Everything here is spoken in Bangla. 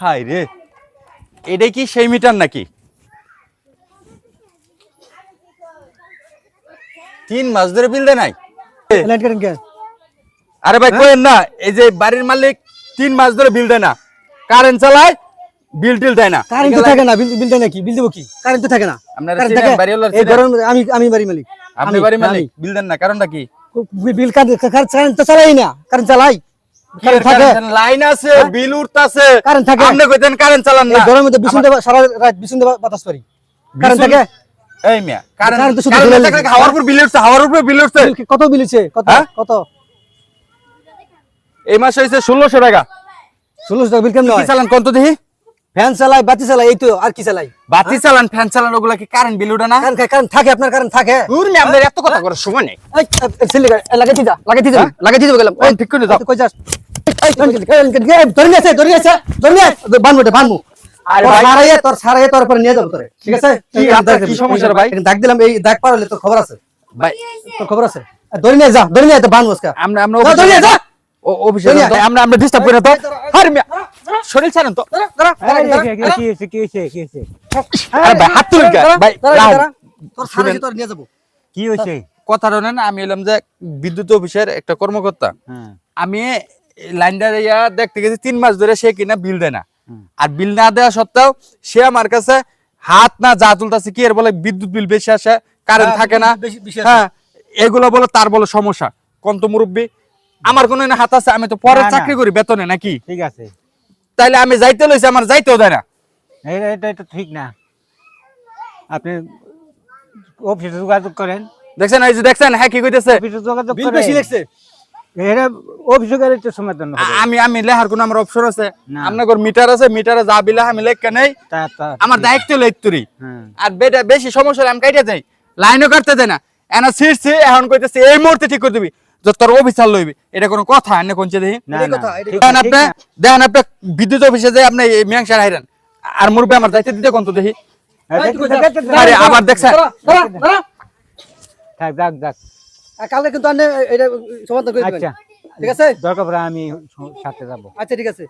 হাই রে। এটা কি সেই মিটার নাকি? তিন মাস ধরে বিল দেয় নাই? আরে ভাই কোয়েন না এই যে বাড়ির মালিক তিন মাস ধরে বিল দেয় না। কারেন্ট চালায় বিল টিল দেয় না। কারেন্ট তো থাকে না বিল বিল দেয় নাকি বিল দেবো কি? কারেন্ট তো থাকে না। আপনারা এই গরম আমি আমি বাড়ি মালিক। আপনি বাড়ির মালিক বিল দেন না কারণটা কি? বিল কারেন্ট তো চালাই না। কারেন্ট চালাই। লাইন আছে বিল উঠতাছে। কারেন্ট থাকে। আপনি কইতেন কারেন্ট চালান এই না গরমের মধ্যে বিছুন দেবা সারা রাত বিছুন দেবা বাতাস পারি কারেন্ট থাকে? এই মিয়া কারেন্ট কারেন্ট তো শুধু কারেন্ট ধরে থাকলে লাগছে। হাওয়ার উপর বিল উঠছে হাওয়ার উপর বিল উঠছে। কত বিল হচ্ছে কত হ্যাঁ? কত? এই মাসে হইছে ষোলোশো টাকা। ষোলোশো টাকা বিল কেমন হয়? চালান কত দেখি ফ্যান চালাই বাতি চালাই এই তো আর কি চালাই? বাতি চালান ফ্যান চালান ওগুলা কি কারেন্ট বিল উঠে না? কারেন্ট কারেন্ট থাকে আপনার কারেন্ট থাকে। আমাদের এত কথা করার সময় নেই। এই, এই, ছেলে গা- এ, লাগাইতে যা লাগাইতে যা লাগাইতে যাব গেলাম। ওই, ঠিক করে যাও। কই যাস? খবর আছে? ভাই। তোর খবর আছে? ধরে নিয়ে যা ধরে নিয়ে আমরা আমরা ধরে নিয়ে যা। অফিসে। আমরা আমরা ডিস্টার্ব করে তো আরে শরীর ছাড়েন তো। হাত তুলেন ভাই। তোর নিয়ে যাব। কি হয়েছে? কথাটা না আমি এলাম যে বিদ্যুৎ অফিসের একটা কর্মকর্তা। হ্যাঁ। আমি লাইনটা ইয়া দেখতে গেছি তিন মাস ধরে সে কিনা বিল দেয় না। আর বিল না দেওয়া সত্ত্বেও সে আমার কাছে হাত না যা তুলতেছে কি এর বলে বিদ্যুৎ বিল বেশি আসে কারেন্ট হ্যাঁ, থাকে না। হ্যাঁ এগুলো বলে তার বলে সমস্যা। কন্ত মুরব্বী আমার কোনো হাত আছে আমি তো পরে। চাকরি করি বেতনে নাকি? ঠিক আছে। তাইলে আমি যাইতে লইছি আমার যাইতেও দেয় না। এটা এটা ঠিক না। আপনি অফিসে যোগাযোগ করেন। দেখছেন এই যে দেখছেন হ্যাঁ কি কইতেছে? অফিসে যোগাযোগ বিল বেশি লাগছে। সমাধান আমি আমি লেহার কোন আমার অপশন আছে। আপনার মিটার আছে মিটারে যা বিলে আমি নেই। আমার দায়িত্ব লেখতুরি হ্যাঁ। আর বেটা বেশি সমস্যা আমি কাইটে যাই। লাইনও কাটতে দেয় না। এনা ছিড়ছি এখন কইতেছে এই মুহূর্তে ঠিক করে দিবি। যে তোর অফিসার লইবি। এটা কোনো কথা এনে কোনছে দেখি? না এটাই না। কথা, এটাই দেখেন আপনি দেখেন আপনি বিদ্যুৎ অফিসে যে আপনি মিয়াংসার হাইরান। আর মুরব্বী আমার দায়িত্ব দিতে কোন তো দেখি? হ্যাঁ, আরে আবার দেখছেন। থাক যাক যাক। কালকে কিন্তু আপনি এটা সমাধান করে দিবেন। আচ্ছা। ঠিক আছে? দরকার পড়ে আমি সাথে যাব। আচ্ছা ঠিক আছে।